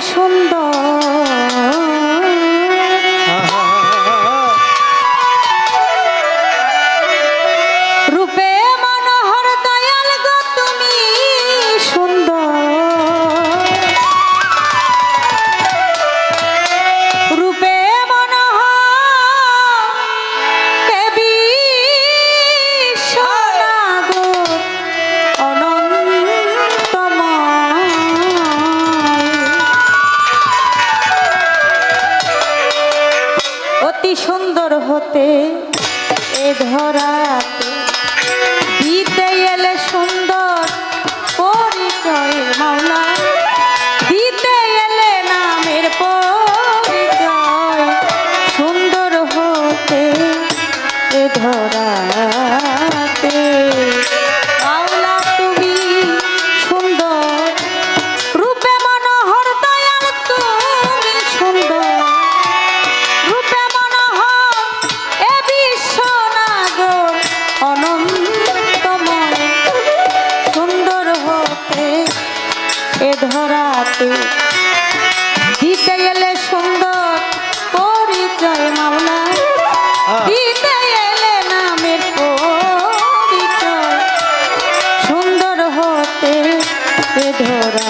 সুন্দর। অতি সুন্দর হতে এ ধরাতে। দিতে এলে সুন্দর পরিচয় মাওলা। দিতে এলে নামের পরিচয় সুন্দর হতে এ ধরা ধরা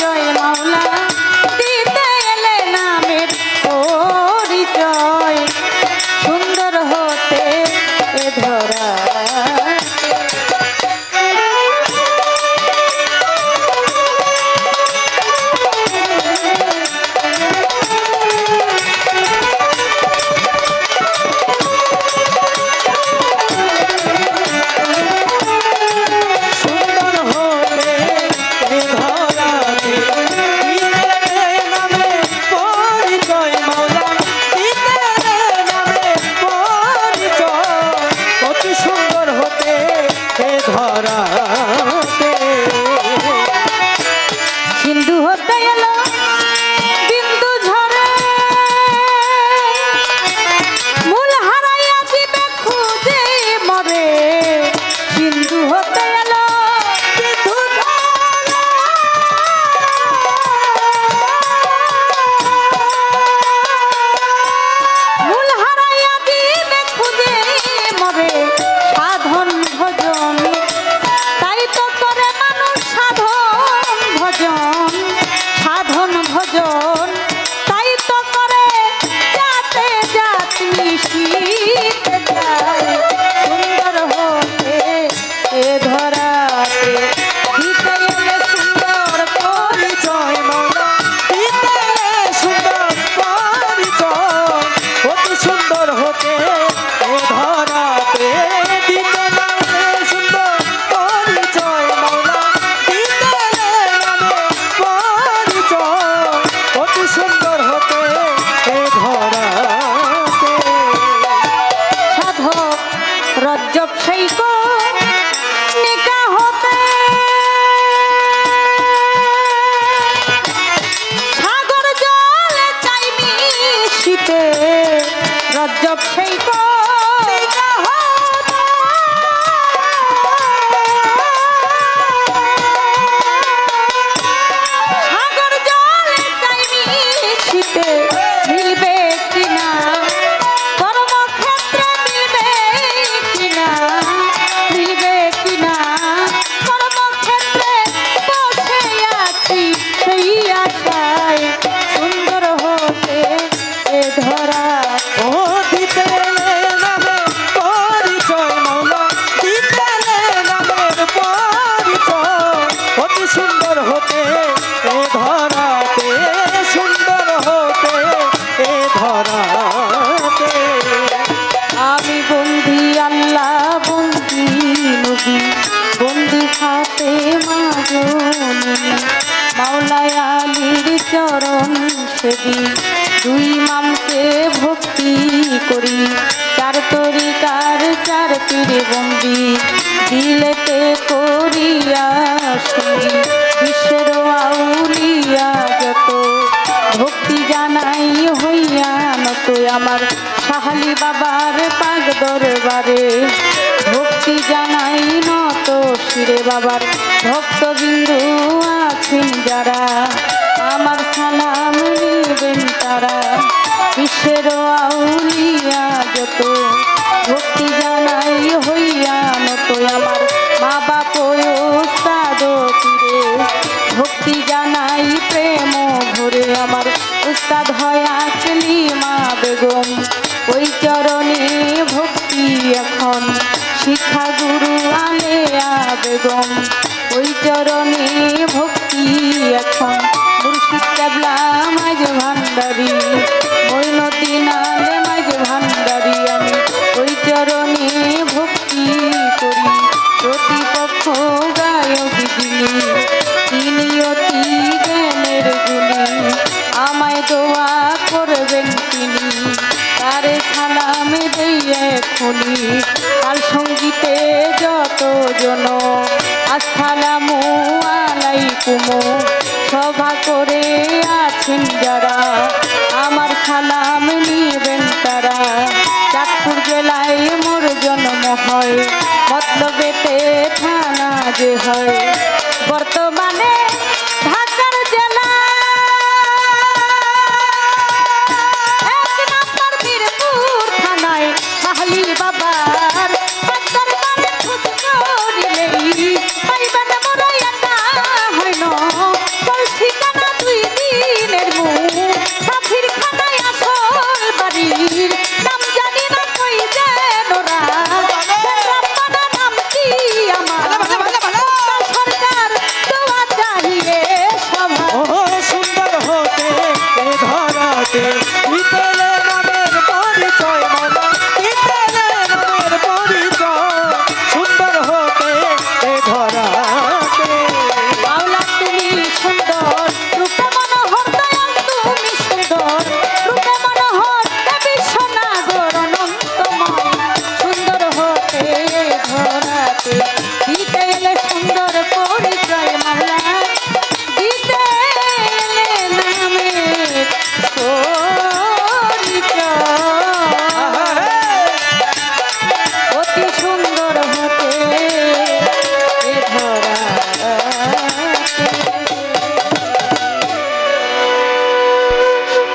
জয় মাওলা রজ্জব সেই কো সুন্দর হতে, এ ধরাতে সুন্দর হতে, এ ধরাতে। আমি বন্দি আল্লাহ, বন্দি নবী, বন্দি খাতে মাজনী মাওলায় আলীর চরণ সেবী, দুই মামকে ভক্তি করি। চার তরিকার চার তীরে বন্দি দিলেতে করিয়া শুনি। বিশ্বের আউলিয়া যত ভক্তি জানাই হইয়া নত, আমার সাহালি বাবার পাগ দরবারে ভক্তি জানাই নত, শিরে বাবার ভক্তবিন্দু আছেন যারা। আমার সালাম নিবেন তারা, বিশ্বের আউলিয়া যত ভক্তি জানাই হইয়া নত আমার ভক্তি জানাই প্রেম ভরে আমার উস্তাদ হয়া মা বেগম। ওই চরণে ভক্তি এখন শিক্ষা গুরু আলেয়া বেগম। করে আছেন যারা, আমার সালাম নিবেন তারা। চাঁদপুর জেলায় মোর জন্ম হয়, মতলবেতে থানা যে হয়।